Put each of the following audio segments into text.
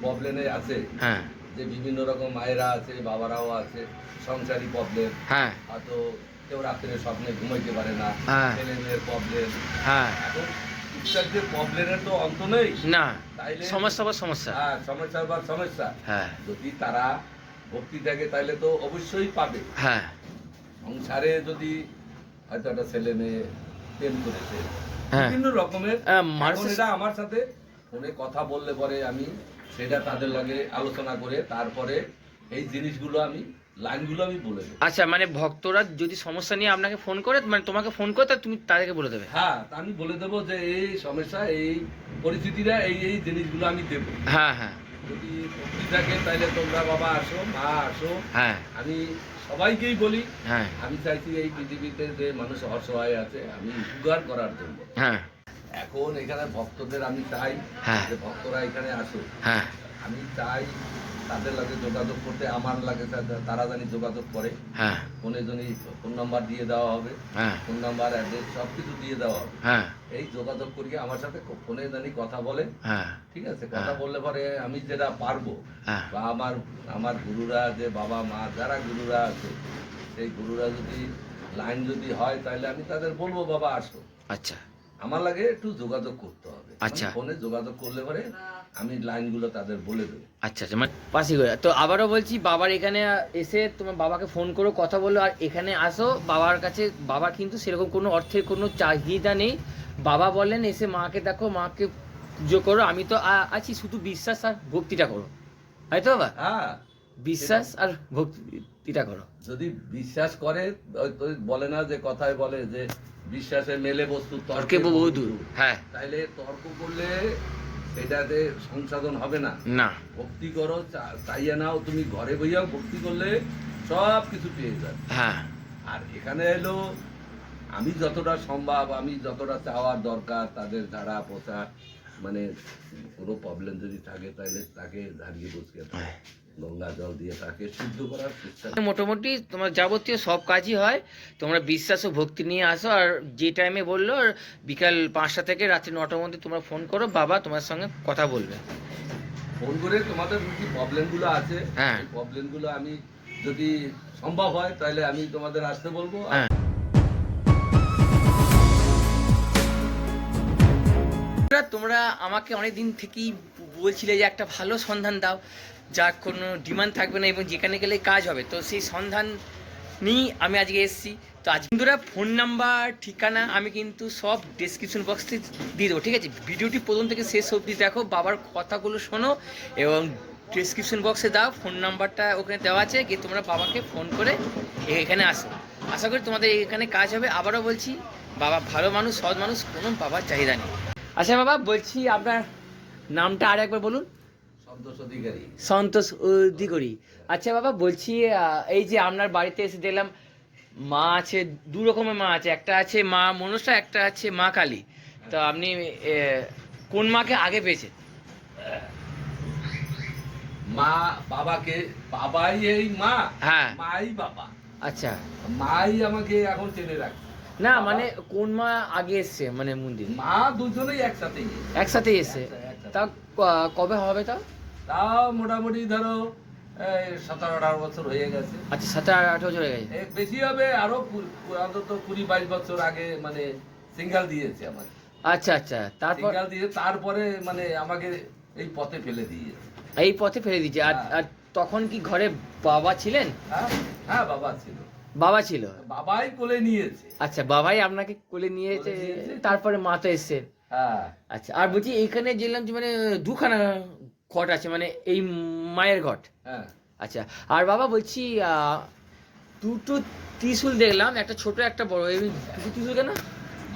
প্রবলেমে আছে। হ্যাঁ। যে বিভিন্ন রকম মায়েরা আছে বাবারাও আছে সংসারী প্রবলেম হ্যাঁ। হয়তো কেউ রাত্রে স্বপ্নে ঘুমাইতে পারে না। হ্যাঁ। ছেলে মেয়ের প্রবলেম হ্যাঁ। এখন টুকটাক প্রবলেমের তো অন্ত নেই। না। সমস্যা বা সমস্যা। হ্যাঁ সমস্যা বা সমস্যা। হ্যাঁ। যদি তারা ভক্তি থাকে তাহলে তো অবশ্যই পাবে। হ্যাঁ। সংসারে যদি হয়তো একটা ছেলে মেয়ে প্রেম করেছে। বিভিন্ন রকমের আমার সাথে ফোনে কথা বললে পরে আমি সেটা তাদের লাগে আলোচনা করে তারপরে এই জিনিসগুলো আমি লাইনগুলো আমি বলে দেবো। আচ্ছা মানে ভক্তরা যদি সমস্যা নিয়ে আপনাকে ফোন করে মানে তোমাকে ফোন করে তুমি তাদেরকে বলে দেবে? হ্যাঁ আমি বলে দেবো যে এই সমস্যা এই পরিস্থিতিটা এই এই জিনিসগুলো আমি দেবো। হ্যাঁ হ্যাঁ। যদি ভক্তি থাকে তাহলে তোমরা বাবা আসো মা আসো। হ্যাঁ। আমি সবাইকেই বলি হ্যাঁ। আমি চাইছি এই পৃথিবীতে যে মানুষ অসহায় আছে আমি উপকার করার জন্য। হ্যাঁ। এখন এখানে ভক্তদের আমি চাই হ্যাঁ। যে ভক্তরা এখানে আসুক। হ্যাঁ। আমি চাই তাদের লাগে যোগাযোগ করতে আমার লাগে তারা জানি যোগাযোগ করে। হ্যাঁ। ফোনে জানি ফোন নাম্বার দিয়ে দেওয়া হবে। হ্যাঁ। ফোন নাম্বার অ্যাড্রেস সব কিছু দিয়ে দেওয়া হবে। হ্যাঁ। এই যোগাযোগ করিয়ে আমার সাথে ফোনে জানি কথা বলে। হ্যাঁ। ঠিক আছে? কথা। বললে পরে আমি যেটা পারব বা আমার আমার গুরুরা যে বাবা মা যারা গুরুরা আছে সেই গুরুরা যদি লাইন যদি হয় তাহলে আমি তাদের বলব বাবা আসো। আচ্ছা। আমার লাগে একটু যোগাযোগ করতে হবে। আচ্ছা। মানে ফোনে যোগাযোগ করলে পরে আমি লাইনগুলো তাদের বলে দেবো। আচ্ছা আচ্ছা মানে পাশি করে তো আবারও বলছি বাবার এখানে এসে তোমার বাবাকে ফোন করো কথা বলো আর এখানে আসো। বাবার কাছে বাবা কিন্তু সেরকম কোনো অর্থের কোনো চাহিদা নেই। বাবা বলেন এসে মাকে দেখো মাকে পুজো করো। আমি তো আছি শুধু বিশ্বাস আর ভক্তিটা করো। তাই তো বাবা? হ্যাঁ বিশ্বাস আর ভক্তিটা করো। যদি বিশ্বাস করে বলে না যে কথায় বলে যে বিশ্বাসে মেলে বস্তু তর্কে বহু হ্যাঁ। তাইলে তর্ক করলে সেটাতে সংশোধন হবে না। না। ভক্তি করো চাইয়া নাও তুমি ঘরে বইয়াও ভক্তি করলে সব কিছু পেয়ে যাবে। হ্যাঁ। আর এখানে এলো আমি যতটা সম্ভব আমি যতটা চাওয়ার দরকার তাদের ঝাড়া পোছা মানে কোনো প্রবলেম যদি থাকে তাহলে তাকে দাঁড়িয়ে হ্যাঁ। গঙ্গা জল দিয়ে তাকে শুদ্ধ করার চেষ্টা মোটামুটি তোমার যাবতীয় সব কাজই হয়। তোমরা বিশ্বাস ও ভক্তি নিয়ে আসো। আর যে টাইমে বলল বিকাল পাঁচটা থেকে রাত্রি নটার মধ্যে তোমরা ফোন করো। বাবা তোমার সঙ্গে কথা বলবে। ফোন করে তোমাদের কি প্রবলেমগুলো আছে? হ্যাঁ। প্রবলেমগুলো আমি যদি সম্ভব হয় তাহলে আমি তোমাদের আসতে বলব। হ্যাঁ। তোমরা- তোমরা আমাকে অনেক দিন থেকেই বলছিলে যে একটা ভালো সন্ধান দাও। যার কোনো ডিমান্ড থাকবে না এবং যেখানে গেলে কাজ হবে। তো সেই সন্ধান নিয়েই আমি আজকে এসেছি। তো আজ বন্ধুরা ফোন নাম্বার ঠিকানা আমি কিন্তু সব ডেসক্রিপশন বক্সে দিয়ে দেবো, ঠিক আছে? ভিডিওটি প্রথম থেকে শেষ অবধি দেখো, বাবার কথাগুলো শোনো এবং ডেসক্রিপশন বক্সে দাও ফোন নাম্বারটা ওখানে দেওয়া আছে, গিয়ে তোমরা বাবাকে ফোন করে এখানে আসো। আশা করি তোমাদের এখানে কাজ হবে। আবারও বলছি, বাবা ভালো মানুষ, সৎ মানুষ, কোনো বাবার চাহিদা নেই। আচ্ছা বাবা, বলছি আপনার নামটা আর একবার বলুন। সন্তোষ অধিকারী। আচ্ছা বাবা বলছি এই যে আপনার বাড়িতে এসে দেখলাম মা আছে দু রকমের মা আছে একটা আছে মা মনসা একটা আছে মা কালী। তো আপনি কোন মাকে আগে পেয়েছেন? মা বাবাকে বাবাই এই মা হ্যাঁ। মাই বাবা। আচ্ছা। মাই আমাকে এখন চেনে রাখে না মানে কোন মা আগে এসছে মানে মন্দির? মা দুজনেই একসাথে এসছে। একসাথে, একসাথে। তা কবে হবে তা তাও মোটামুটি ধরো সতেরো আঠারো বছর হয়ে গেছে। আচ্ছা সাথে আট বছর হয়ে গেছে। বেশি হবে আরও অন্তত কুড়ি বাইশ বছর আগে মানে সিঙ্গাল দিয়েছে আমাকে আচ্ছা আচ্ছা তারপর সিঙ্গাল দিয়ে তারপরে মানে আমাকে এই পথে ফেলে দিয়েছে। এই পথে ফেলে আর হ্যাঁ। আর তখন কি ঘরে বাবা ছিলেন? হ্যাঁ হ্যাঁ বাবা ছিল। বাবা ছিল? বাবাই কোলে নিয়েছে। আচ্ছা বাবাই আপনাকে কোলে নিয়েছে তারপরে মা তো এসছেন হ্যাঁ। আচ্ছা আর বলছি এখানে যে মানে দুখানা ঘট আছে মানে এই মায়ের ঘট। হ্যাঁ। আচ্ছা আর বাবা বলছি দুটো ত্রিশুল দেখলাম একটা ছোট একটা বড় এই দুটো ত্রিশুল কেন?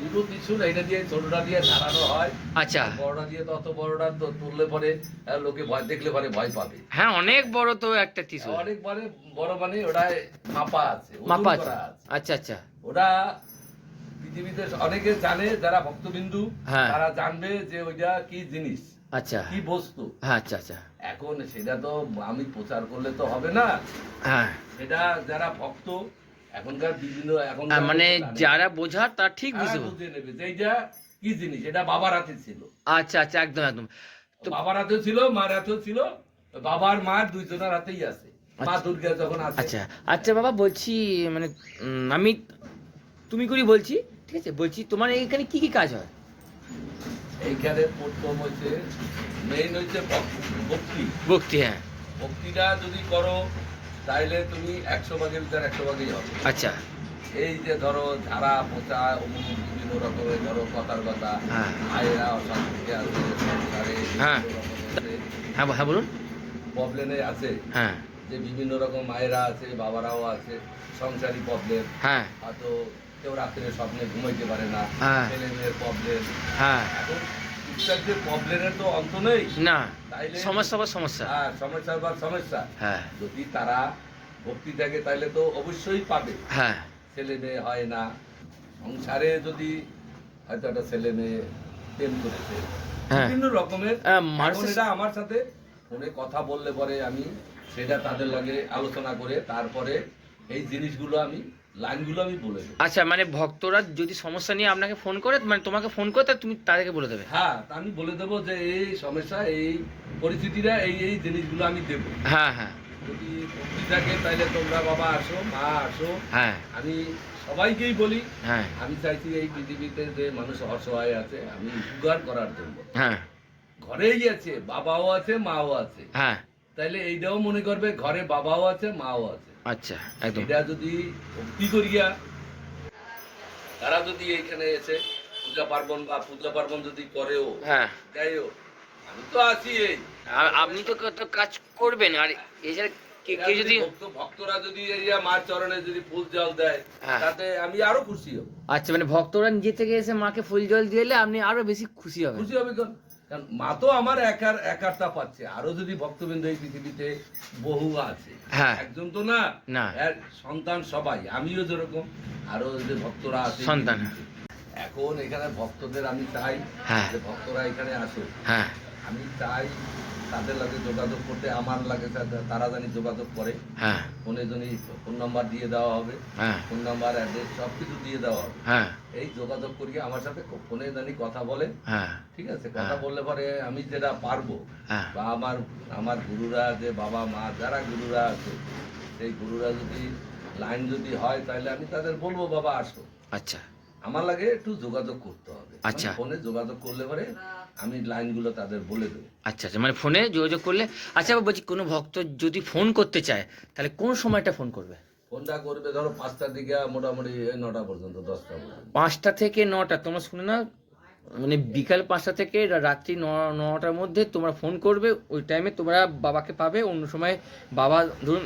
দুটো ত্রিশুল এটা দিয়ে ছোটটা দিয়ে ধারানো হয়। আচ্ছা। বড়টা দিয়ে তো অত বড়টা তো তুললে পরে লোকে ভয় দেখলে পরে ভয় পাবে। হ্যাঁ অনেক বড় তো একটা ত্রিশুল। অনেক মানে বড় মানে ওটা মাপা আছে মাপা আছে। আচ্ছা আচ্ছা। ওটা পৃথিবীতে অনেকে জানে যারা ভক্তবিন্দু হ্যাঁ। তারা জানবে যে ওইটা কি জিনিস। আচ্ছা। কি বস্তু? হ্যাঁ আচ্ছা আচ্ছা। এখন সেটা তো আমি প্রচার করলে তো হবে না। হ্যাঁ। সেটা যারা ভক্ত এখনকার বিভিন্ন এখন মানে যারা বোঝার তার ঠিক পারবে। বুঝে নেবে কি জিনিস এটা বাবার হাতে ছিল। আচ্ছা আচ্ছা একদম একদম। তো- বাবার হাতেও ছিল মার হাতেও ছিল বাবার মার দুইজনের হাতেই আছে। মা আচ্ছা। দুর্গা যখন আছে। আচ্ছা আচ্ছা বাবা বলছি মানে আমি তুমি করি বলছি ঠিক আছে? বলছি তোমার এখানে কি কি কাজ হয়? এইখানে প্রথম হচ্ছে মেইন হচ্ছে ভক্তি ভক্তি। হ্যাঁ। ভক্তিটা যদি করো তাইলে তুমি একশো ভাগের ভিতরে একশো ভাগেই হবে। আচ্ছা। এই যে ধরো ঝাড়া পোচা অমুক বিভিন্ন রকমের ধরো কথার কথা হ্যাঁ। মায়েরা অশান্তিতে আছে সংসারে হ্যাঁ। হ্যাঁ হ্যাঁ বলুন। প্রবলেমে আছে। হ্যাঁ। যে বিভিন্ন রকম মায়েরা আছে বাবারাও আছে সংসারী প্রবলেম হ্যাঁ। হয়তো কেউ রাত্রে স্বপ্নে ঘুমাইতে পারে না হ্যাঁ। ছেলে মেয়ের প্রবলেম হ্যাঁ। এখন টুকটাক প্রবলেমের তো অন্ত নেই। না সমস্যা বা সমস্যা। হ্যাঁ সমস্যা বা সমস্যা। হ্যাঁ। যদি তারা ভক্তি থাকে তাহলে তো অবশ্যই পাবে। হ্যাঁ। ছেলে মেয়ে হয় না। সংসারে যদি হয়তো একটা ছেলে মেয়ে প্রেম করেছে। বিভিন্ন রকমের। মানুষের- আমার সাথে ফোনে কথা বললে পরে আমি সেটা তাদের লগে আলোচনা করে তারপরে এই জিনিসগুলো আমি লাইনগুলো আমি বলে দেবো। আচ্ছা মানে ভক্তরা যদি সমস্যা নিয়ে আপনাকে ফোন করে মানে তোমাকে ফোন করে তা তুমি তাদেরকে বলে দেবে? হ্যাঁ আমি বলে দেবো যে এই সমস্যা এই পরিস্থিতিটা এই এই জিনিসগুলো আমি দেবো। হ্যাঁ হ্যাঁ। যদি ভক্তি থাকে তাহলে তোমরা বাবা আসো মা আসো। হ্যাঁ। আমি সবাইকেই বলি হ্যাঁ। আমি চাইছি এই পৃথিবীতে যে মানুষ অসহায় আছে আমি উপকার করার জন্য। হ্যাঁ। ঘরেই আছে বাবাও আছে মাও আছে। হ্যাঁ। তাইলে এইটাও মনে করবে ঘরে বাবাও আছে মাও আছে। আচ্ছা একদম। এটা যদি ভক্তি করিয়া তারা যদি এইখানে এসে পূজা পার্বণ বা পূজা পার্বণ যদি করেও হ্যাঁ। দেয়ও আমি তো আছি এই। আপনি তো ক- তো কাজ করবেন আর এছাড়া কেউ যদি ভক্তরা যদি মার চরণে যদি ফুল জল দেয় হ্যাঁ। তাতে আমি আরও খুশি হব। আচ্ছা মানে ভক্তরা নিজে থেকে এসে মাকে ফুল জল দিলে আপনি আরও বেশি খুশি হবেন। খুশি হবে কেন? কারণ মা তো আমার একার একারটা পাচ্ছে আরও যদি ভক্তবৃন্দ এই পৃথিবীতে বহু আছে হ্যাঁ। একজন তো না সন্তান সবাই আমিও যেরকম আরও যে ভক্তরা আছে সন্তান। এখন এখানে ভক্তদের আমি চাই হ্যাঁ। যে ভক্তরা এখানে আসুক হ্যাঁ আমি চাই তাদের লাগে যোগাযোগ করতে আমার লাগে তারা জানি যোগাযোগ করে। হ্যাঁ। ফোনে জানি ফোন নাম্বার দিয়ে দেওয়া হবে। হ্যাঁ। ফোন নাম্বার অ্যাড্রেস সব কিছু দিয়ে দেওয়া হবে। হ্যাঁ। এই যোগাযোগ করিয়ে আমার সাথে ফোনে জানি কথা বলে। হ্যাঁ। ঠিক আছে? কথা হ্যাঁ। বললে পরে আমি যেটা পারব হ্যাঁ। বা আমার আমার গুরুরা যে বাবা মা যারা গুরুরা আছে সেই গুরুরা যদি লাইন যদি হয় তাহলে আমি তাদের বলব বাবা আসো। আচ্ছা। আমার লাগে একটু যোগাযোগ করতে হবে। আচ্ছা। মানে ফোনে যোগাযোগ করলে পরে আমি লাইনগুলো তাদের বলে দেবো। আচ্ছা আচ্ছা মানে ফোনে যোগাযোগ করলে আচ্ছা বলছি কোনো ভক্ত যদি ফোন করতে চায় তাহলে কোন সময়টা ফোন করবে? ফোনটা করবে ধরো পাঁচটার দিকে মোটামুটি নটা পর্যন্ত দশটা পর্যন্ত। পাঁচটা থেকে নটা তোমরা শুনে না মানে বিকাল পাঁচটা থেকে রাত্রি ন- নটার মধ্যে তোমরা ফোন করবে ওই টাইমে তোমরা বাবাকে পাবে অন্য সময় বাবা ধরুন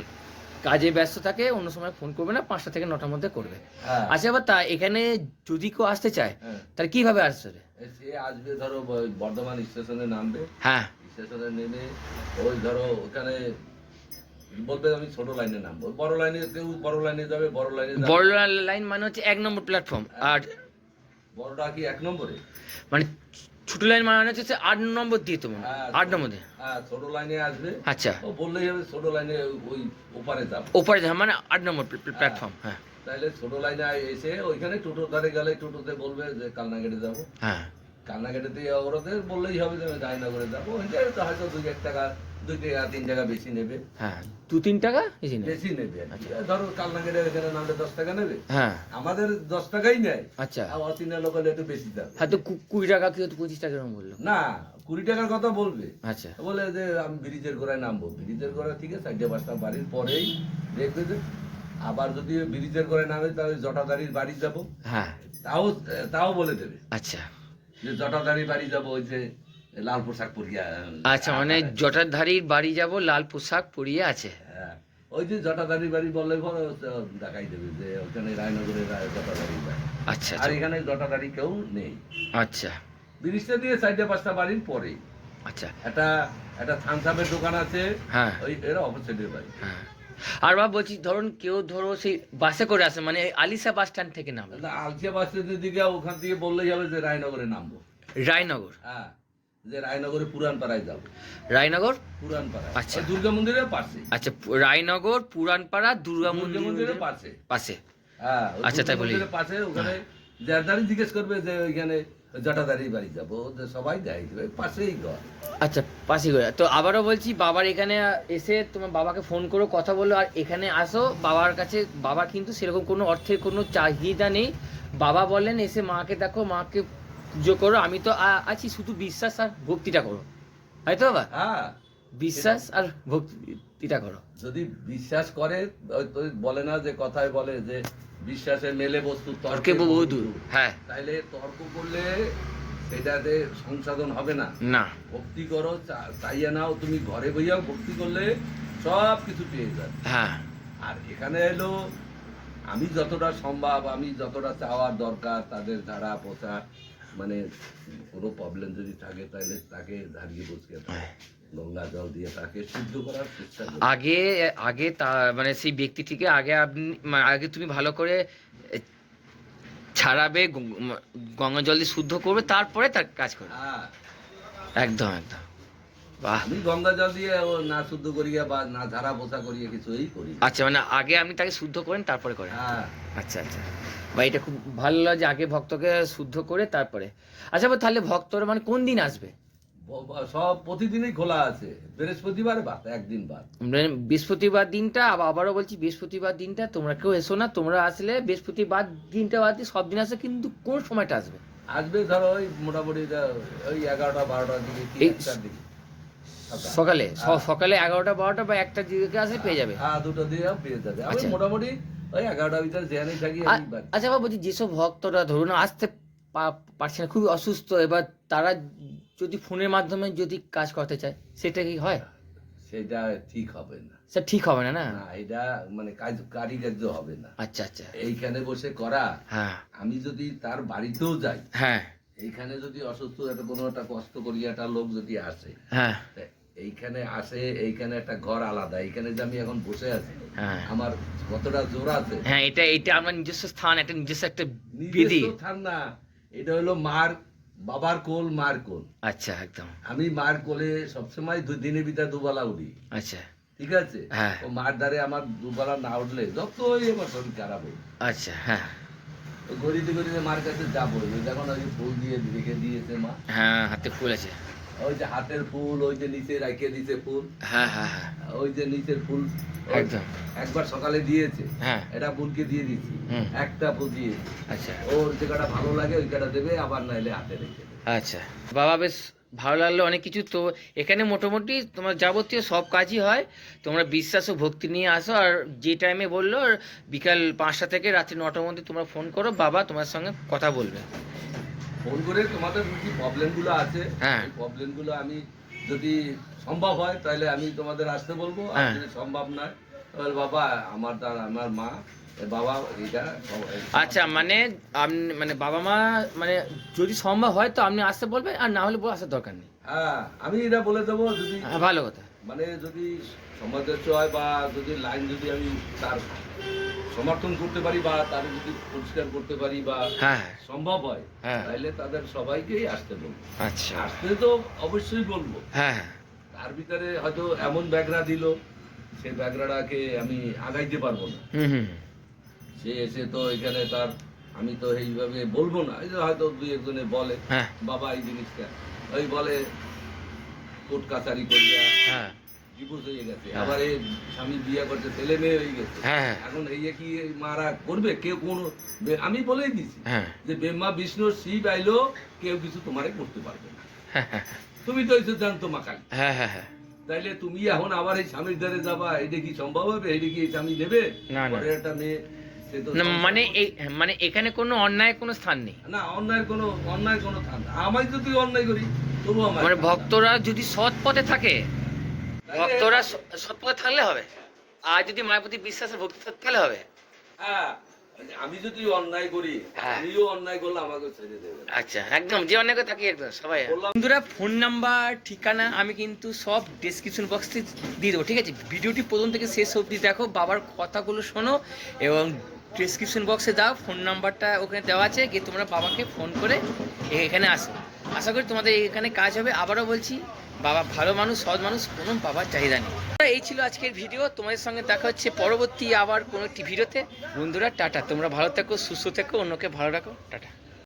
কাজে ব্যস্ত থাকে অন্য সময় ফোন করবে না পাঁচটা থেকে নটার মধ্যে করবে। হ্যাঁ। আচ্ছা এবার তা এখানে যদি কেউ আসতে চায় হ্যাঁ। তাহলে কীভাবে আসবে এই সে আসবে ধরো বর্ধমান স্টেশনে নামবে। হ্যাঁ। স্টেশনে নেমে ওই ধরো ওখানে বলবে আমি ছোট লাইনে নামবো। বড় লাইনে কেউ বড় লাইনে যাবে বড় লাইনে বড় লাইন মানে হচ্ছে এক নম্বর প্ল্যাটফর্ম আর বড়টা কি এক নম্বরে? মানে ছোট লাইন মানে হচ্ছে আট নম্বর দিয়ে তোমার হ্যাঁ, আট নম্বর দিয়ে। হ্যাঁ ছোট লাইনে আসবে। আচ্ছা। ও বললেই হবে ছোট লাইনে ওই ওপারে যাব ওপারে যাওয়া মানে আট নম্বর প্ল্যাটফর্ম হ্যাঁ। তাহলে ছোট লাইনে এসে ওইখানে টোটো ধারে গেলে টোটোতে বলবে যে কালনাগেটে যাব। হ্যাঁ। কালনাগেটে ওরাদের বললেই হবে যে আমি রায়নগরে যাব। ওইটা হয়তো দুই এক টাকা টাকা তিন টাকা বেশি নেবে। হ্যাঁ দু তিন টাকা বেশি নেই বেশি নেবে ধরো কালনাগেটে এখানে নামলে দশ টাকা নেবে। হ্যাঁ। আমাদের দশ টাকাই নেয়। আচ্ছা। অচিনা লোক একটু বেশি যাবে হয়তো কু- কুড়ি টাকা কি পঁচিশ টাকা এরকম বলল? না কুড়ি টাকার কথা বলবে। আচ্ছা। বলে যে আমি ব্রিজের গোড়ায় নামবো। ব্রিজের গোড়া থেকে পাঁচটা বাড়ির পরেই দেখবে যে আবার যদি ব্রিজের গোড়ায় নামে তাহলে জটাদারির বাড়ি যাব। হ্যাঁ। তাও তাও বলে দেবে। আচ্ছা। যে জটাদারির বাড়ি যাব ওই যে লাল পোশাক পরিয়া আচ্ছা মানে জটাধারীর বাড়ি যাব লাল পোশাক পরিয়ে আছে। হ্যাঁ, ওই যে জটাদারির বাড়ি বললে পরে দেখাই দেবে যে ওখানে রায়নগরের রায়- জটাদারির বাড়ি। আচ্ছা আর আচ্ছা এখানে জটাদারি কেউ নেই। আচ্ছা। ব্রিজটা দিয়ে চারটে পাঁচটা বাড়ির পরেই। আচ্ছা। একটা একটা থানসাপের দোকান আছে। হ্যাঁ। ওই এরা অপোজিটের বাড়ি। হ্যাঁ। আর বা বলছি ধরুন কেউ ধরো সেই বাসে করে আসে মানে আলিসা বাস স্ট্যান্ড থেকে নামে আলচিয়া বাস স্ট্যান্ডের দিকে ওখান থেকে বললেই হবে যে রায়নগরে নামবো। রায়নগর। হ্যাঁ। যে রায়নগরে পুরান পাড়ায় যাব। রায়নগর? পুরান আচ্ছা। দুর্গা মন্দিরের পাশে। আচ্ছা রায়নগর দুর্গা দুর্গা মন্দিরের পাশে। পাশে। হ্যাঁ আচ্ছা, তাই বলি। পাশে ওখানে যারদারি জিজ্ঞেস করবে যে ওইখানে জটাদারি বাড়ি যাব। সবাই দেবে পাশেই ঘর। আচ্ছা তো আবারও বলছি বাবার এখানে এসে তোমার বাবাকে ফোন করো কথা বলো আর এখানে আসো। বাবার কাছে বাবা কিন্তু সেরকম কোনো অর্থের কোনো চাহিদা নেই। বাবা বলেন এসে মাকে দেখো মাকে পুজো করো আমি তো আছি শুধু বিশ্বাস আর ভক্তিটা করো। হয়তো বাবা? হ্যাঁ। বিশ্বাস আর ভক্তিটা করো। যদি বিশ্বাস করে বলে না যে কথায় বলে যে বিশ্বাসে মেলে বস্তু তর্কে বহু দূর হ্যাঁ। তাইলে তর্ক করলে সেটাতে সংশোধন হবে না। না। ভক্তি করো চাইয়ে নাও তুমি ঘরে বইয়াও ভক্তি করলে সব কিছু পেয়ে যাবে। হ্যাঁ। আর এখানে এলো আমি যতটা সম্ভব আমি যতটা চাওয়ার দরকার তাদের ঝাড়া পোছা মানে কোনো প্রবলেম যদি থাকে তাহলে তাকে ধারিয়ে বসে গঙ্গা জল দিয়ে তাকে শুদ্ধ করার চেষ্টা আগে আগে তা মানে সেই ব্যক্তিটিকে আগে আপনি আগে তুমি ভালো করে ছাড়াবে গঙ্গা জল দিয়ে শুদ্ধ করবে তারপরে তার কাজ করবে। হ্যাঁ। একদম একদম। আমি গঙ্গা জল দিয়ে না শুদ্ধ করিয়া বা না করিয়া কিছুই করি আচ্ছা মানে আগে আপনি তাকে শুদ্ধ করেন তারপরে করেন? হ্যাঁ। আচ্ছা আচ্ছা। বা এটা খুব ভালো লাগে আগে ভক্তকে শুদ্ধ করে তারপরে। আচ্ছা তাহলে ভক্তরা মানে কোন দিন আসবে? সব প্রতিদিনই খোলা আছে। বৃহস্পতিবার বাদ একদিন বাদ। মানে বৃহস্পতিবার দিনটা আবার আবারও বলছি বৃহস্পতিবার দিনটা তোমরা কেউ এসো না তোমরা আসলে বৃহস্পতিবার দিনটা বাদ দিয়ে সব দিন আসো কিন্তু কোন সময়টা আসবে? আসবে ধরো ওই মোটামুটি ওই এগারোটা বারোটার দিকে দিকে। সকাল। সকালে হ্যাঁ। সকালে এগারোটা বারোটা বা একটা দিকে আসলে পেয়ে যাবে। হ্যাঁ দুটো দিয়েও পেয়ে যাবে। আমি আচ্ছা। মোটামুটি ওই এগারোটার ভিতরে যেখানেই থাকি। আচ্ছা বাবা বলছি যেসব ভক্তরা ধরুন আসতে পারছে না খুবই অসুস্থ এবার তারা যদি ফোনের মাধ্যমে যদি কাজ করতে চায় সেটা কি হয়? সেটা ঠিক হবে না। সেটা ঠিক হবে না না? এটা মানে কাজ কারিকার্য হবে না। আচ্ছা আচ্ছা। এইখানে বসে করা হ্যাঁ। আমি যদি তার বাড়িতেও যাই হ্যাঁ। এইখানে যদি অসুস্থ একটা কোনো একটা কষ্ট করিয়া একটা লোক যদি আসে হ্যাঁ। এইখানে আসে এইখানে একটা ঘর আলাদা এইখানে যে আমি এখন বসে আছি হ্যাঁ। আমার কতটা জোর আছে? হ্যাঁ এটা এটা আমার নিজস্ব স্থান একটা নিজস্ব একটা বিধি। নিজস্ব থান না এটা হলো মার বাবার কোল মার কোল। আচ্ছা একদম। আমি মার কোলে সবসময় দুই দিনের ভিতরে দুবেলা উঠি। আচ্ছা। ঠিক আছে? হ্যাঁ। ও মার ধারে আমার দুবেলা না উঠলে যতই আমার শরীর খারাপ হোক। আচ্ছা হ্যাঁ। গড়িতে গড়িতে মার কাছে যাব। যখন ওই ফুল দিয়ে রেখে দিয়েছে মা। হ্যাঁ হাতে ফুল আছে। ওই যে হাতের ফুল ওই যে নিচে রেখে দিয়েছে ফুল। হ্যাঁ হ্যাঁ হ্যাঁ। ওই যে নিচের ফুল একদম। একবার সকালে দিয়েছে। হ্যাঁ। এটা ফুলকে দিয়ে হুম। একটা ফুল দিয়েছি। আচ্ছা। ওর যে কটা ভালো লাগে ওই কটা দেবে আবার নাইলে হাতে রেখে আচ্ছা। বাবা বেশ ভালো লাগল অনেক কিছু। তো এখানে মোটামুটি তোমার যাবতীয় সব কাজই হয়। তোমরা বিশ্বাস ও ভক্তি নিয়ে আসো। আর যে টাইমে বলল আর বিকাল পাঁচটা থেকে রাত্রি নটার মধ্যে তোমরা ফোন করো। বাবা তোমার সঙ্গে কথা বলবে। ফোন করে তোমাদের কি প্রবলেমগুলো আছে হ্যাঁ। প্রবলেমগুলো আমি যদি সম্ভব হয় তাহলে আমি তোমাদের আসতে বলব আর হ্যাঁ। যদি সম্ভব নয় তাহলে বাবা আমার তার আমার মা বাবা এটা আচ্ছা মানে আপনি মানে বাবা মা মানে যদি সম্ভব হয় তো আপনি আসতে বলবেন আর না হলে আসার দরকার নেই হ্যাঁ আমি এটা বলে দেবো যদি হ্যাঁ ভালো কথা মানে যদি সমাজের হয় বা যদি লাইন যদি আমি তার সমর্থন করতে পারি বা তাদের যদি পরিষ্কার করতে পারি বা হ্যাঁ সম্ভব হয় হ্যাঁ। তাহলে তাদের সবাইকেই আসতে বলব। আচ্ছা। আসতে তো অবশ্যই বলব। হ্যাঁ হ্যাঁ। তার ভিতরে হয়তো এমন ব্যাগরা দিল সেই ব্যাগরাটাকে আমি আগাইতে পারব না। হুম হুম। সে এসে তো এখানে তার আমি তো এইভাবে বলব না হয়তো দুই একজনে বলে হ্যাঁ। বাবা এই জিনিসটা। ওই বলে কোর্ট কাছারি করিয়া হ্যাঁ। ডিভোর্স হয়ে গেছে। হ্যাঁ। আবার এই স্বামী বিয়ে করছে ছেলে মেয়ে হয়ে গেছে। হ্যাঁ হ্যাঁ। এখন এই কি মারা করবে কেউ কোনো আমি বলেই দিছি হ্যাঁ। যে বেম্মা বিষ্ণু শিব আইলো কেউ কিছু তোমারে করতে পারবে না। হ্যাঁ হ্যাঁ। তুমি তো এসে জানতো মাকালি হ্যাঁ হ্যাঁ হ্যাঁ। তাইলে তুমি এখন আবার এই স্বামীর দ্বারে যাবা এটা কি সম্ভব হবে? এটা কি এই স্বামী না, না। একটা মেয়ে সম্ভব মানে এই মানে এখানে কোনো অন্যায় কোনো স্থান নেই। না অন্যায়ের কোনো অন্যায় কোনো থান আমি যদি অন্যায় করি তবু আমার মানে ভক্তরা যদি সৎ পথে থাকে ভক্তরা স- সৎ পথে থাকলে হবে। আর যদি মায়ের প্রতি বিশ্বাসের ভক্তি থাকে তাহলে হবে। হ্যাঁ আমি যদি অন্যায় করি হ্যাঁ। আমিও অন্যায় করলে আমাকে ছেড়ে দেবে। আচ্ছা একদম যে অন্যায় করে থাকি একদম সবাই। বন্ধুরা ফোন নাম্বার ঠিকানা আমি কিন্তু সব ডেসক্রিপশন বক্সে দিয়ে দেবো ঠিক আছে? ভিডিওটি প্রথম থেকে শেষ অবধি দেখো বাবার কথাগুলো শোনো এবং ডেসক্রিপশন বক্সে দাও ফোন নাম্বারটা ওখানে দেওয়া আছে গিয়ে তোমরা বাবাকে ফোন করে এখানে আসো। আশা করি তোমাদের এখানে কাজ হবে। আবারও বলছি বাবা ভালো মানুষ সৎ মানুষ, কোনো বাবার চাহিদা নেই। এই ছিল আজকের ভিডিও, তোমাদের সঙ্গে দেখা হচ্ছে পরবর্তী আবার কোনো একটি ভিডিওতে। বন্ধুরা, টাটা। তোমরা ভালো থেকো, সুস্থ থেকো, অন্যকে ভালো রাখো। টাটা।